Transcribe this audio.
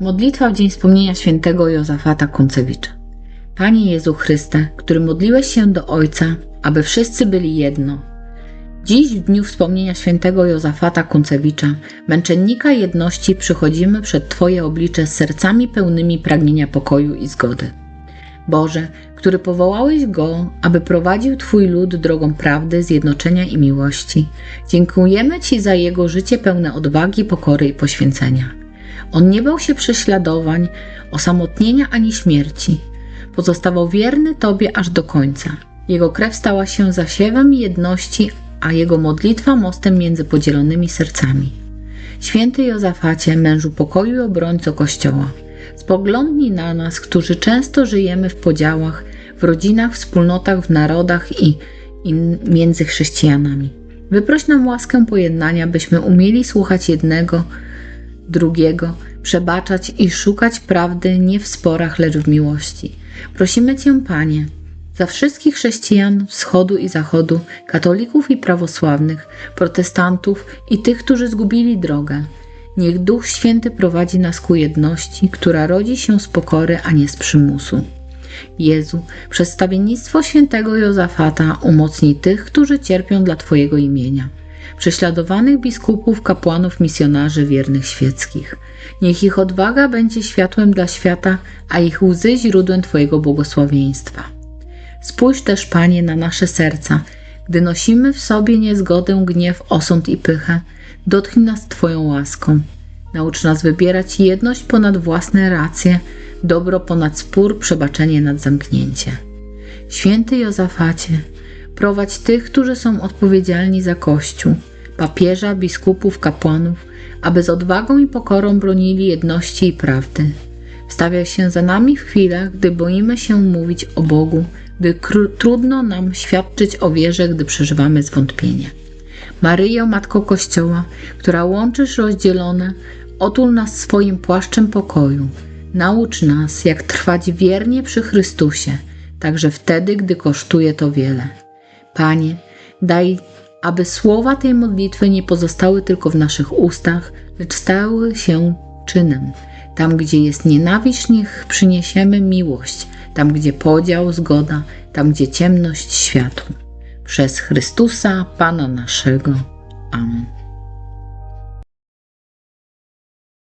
Modlitwa w dzień wspomnienia świętego Jozafata Koncewicza. Panie Jezu Chryste, który modliłeś się do Ojca, aby wszyscy byli jedno. Dziś w dniu wspomnienia świętego Jozafata Koncewicza, męczennika jedności, przychodzimy przed Twoje oblicze z sercami pełnymi pragnienia pokoju i zgody. Boże, który powołałeś go, aby prowadził Twój lud drogą prawdy, zjednoczenia i miłości, dziękujemy Ci za jego życie pełne odwagi, pokory i poświęcenia. On nie bał się prześladowań, osamotnienia ani śmierci. Pozostawał wierny Tobie aż do końca. Jego krew stała się zasiewem jedności, a jego modlitwa mostem między podzielonymi sercami. Święty Jozafacie, mężu pokoju i obrońco Kościoła, spoglądnij na nas, którzy często żyjemy w podziałach, w rodzinach, wspólnotach, w narodach i, i między chrześcijanami. Wyproś nam łaskę pojednania, byśmy umieli słuchać jednego, drugiego, przebaczać i szukać prawdy nie w sporach, lecz w miłości. Prosimy Cię, Panie, za wszystkich chrześcijan wschodu i zachodu, katolików i prawosławnych, protestantów i tych, którzy zgubili drogę. Niech Duch Święty prowadzi nas ku jedności, która rodzi się z pokory, a nie z przymusu. Jezu, przez stawiennictwo świętego Jozafata umocnij tych, którzy cierpią dla Twojego imienia. Prześladowanych biskupów, kapłanów, misjonarzy wiernych świeckich. Niech ich odwaga będzie światłem dla świata, a ich łzy źródłem Twojego błogosławieństwa. Spójrz też, Panie, na nasze serca, gdy nosimy w sobie niezgodę, gniew, osąd i pychę. Dotknij nas Twoją łaską. Naucz nas wybierać jedność ponad własne racje, dobro ponad spór, przebaczenie nad zamknięcie. Święty Jozafacie, prowadź tych, którzy są odpowiedzialni za Kościół, papieża, biskupów, kapłanów, aby z odwagą i pokorą bronili jedności i prawdy. Wstawiaj się za nami w chwilach, gdy boimy się mówić o Bogu, gdy trudno nam świadczyć o wierze, gdy przeżywamy zwątpienie. Maryjo, Matko Kościoła, która łączysz rozdzielone, otul nas swoim płaszczem pokoju. Naucz nas, jak trwać wiernie przy Chrystusie, także wtedy, gdy kosztuje to wiele. Panie, daj, aby słowa tej modlitwy nie pozostały tylko w naszych ustach, lecz stały się czynem. Tam, gdzie jest nienawiść, niech przyniesiemy miłość. Tam, gdzie podział, zgoda. Tam, gdzie ciemność, światło. Przez Chrystusa, Pana naszego. Amen.